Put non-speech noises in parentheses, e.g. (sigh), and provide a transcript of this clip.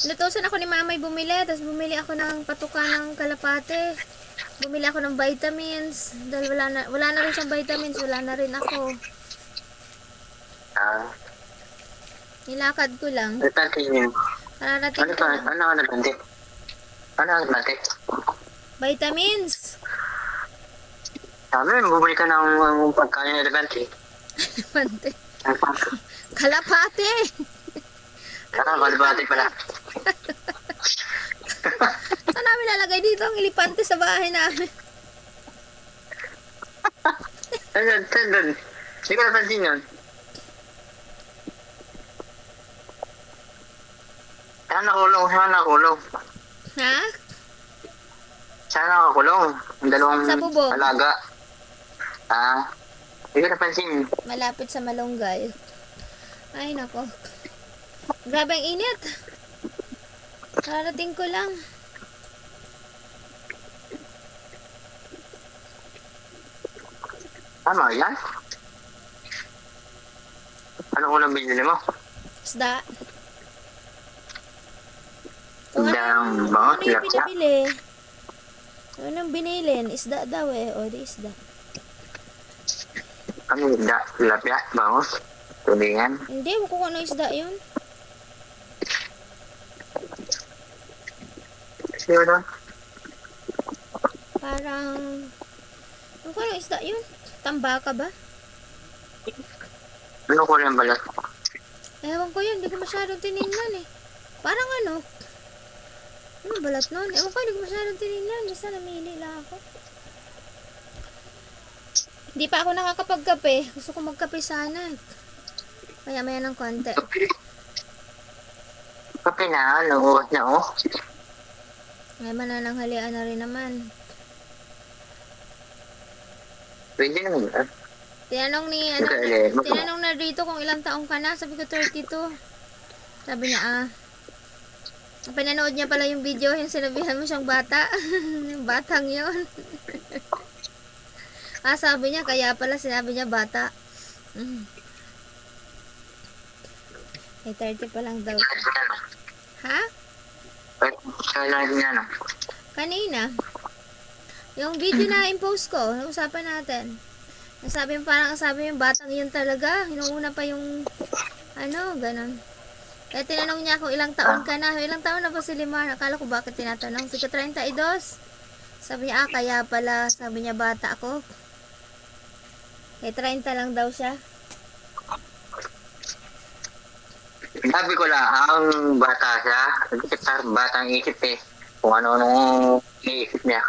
Inutusan ako ni mamay bumili, tapos bumili ako ng patuka ng kalapate. Bumili ako ng vitamins. Dahil wala na, wala na rin siyang vitamins, wala na rin ako. Ah, Nilakad ko lang. natati niyo. Kararating Ano ko pa? lang. Ano ang natati? Ano ang natati? Vitamins! Sabi, bumili ka ng um, pagkain na elegante. Pante. (laughs) Kalapate! Ah, kalibati pala. (laughs) Saan namin lalagay dito ang ilipante sa bahay namin? Saan, saan doon? Hindi ko napansin yun. Saan nakulong? Saan nakulong? Ha? Saan nakakulong? Ang dalawang Sa bubong. alaga. Ah, hindi ko napansin. Malapit sa malunggay. Ay, nako. Grabe ang init. Kararating ko lang. Tama yan? Ano ko lang binili mo? Isda. Isdang bango, ano yung tilapia. pinabili? Anong binilin? Isda daw eh. O, di isda. Ano yung da? Tilapia? Bangus? Tulingan? Hindi, ko kung ano isda yun. Sino doon? Parang... Ano ko ano isda yun? Tambaka ba? Ano ko lang balat? Ewan ko yun, hindi ko masyadong tinignan eh. Parang ano? Ano balat nun? Ewan ko, hindi ko masyadong tinignan. Basta namili lang ako. Hindi pa ako nakakapagkape. Gusto ko magkape sana. eh. Maya maya ng konti. Kape na, na oh. May manananghalian na rin naman. Pwede naman ba? Tinanong ni, ano, Okay, mag- tinanong na dito kung ilang taong ka na. Sabi ko 32. Sabi niya, ah. Pinanood niya pala yung video, yung sinabihan mo siyang bata. (laughs) yung batang yon. (laughs) ah, sabi niya, kaya pala sinabi niya bata. Mm. Eh, 30 pa lang daw. Sa live niya, no? Kanina. Yung video na impose ko, usapan natin. Nasabi yung parang sabi yung batang yun talaga. Inuuna pa yung ano, ganun. Kaya tinanong niya kung ilang taon ka na. Ilang taon na ba si Limar? Akala ko bakit tinatanong. Sige, 32. Sabi niya, ah, kaya pala. Sabi niya, bata ako. Eh, 30 lang daw siya. Sabi ko lang, ang bata siya, batang isip eh. Kung ano nung iisip niya.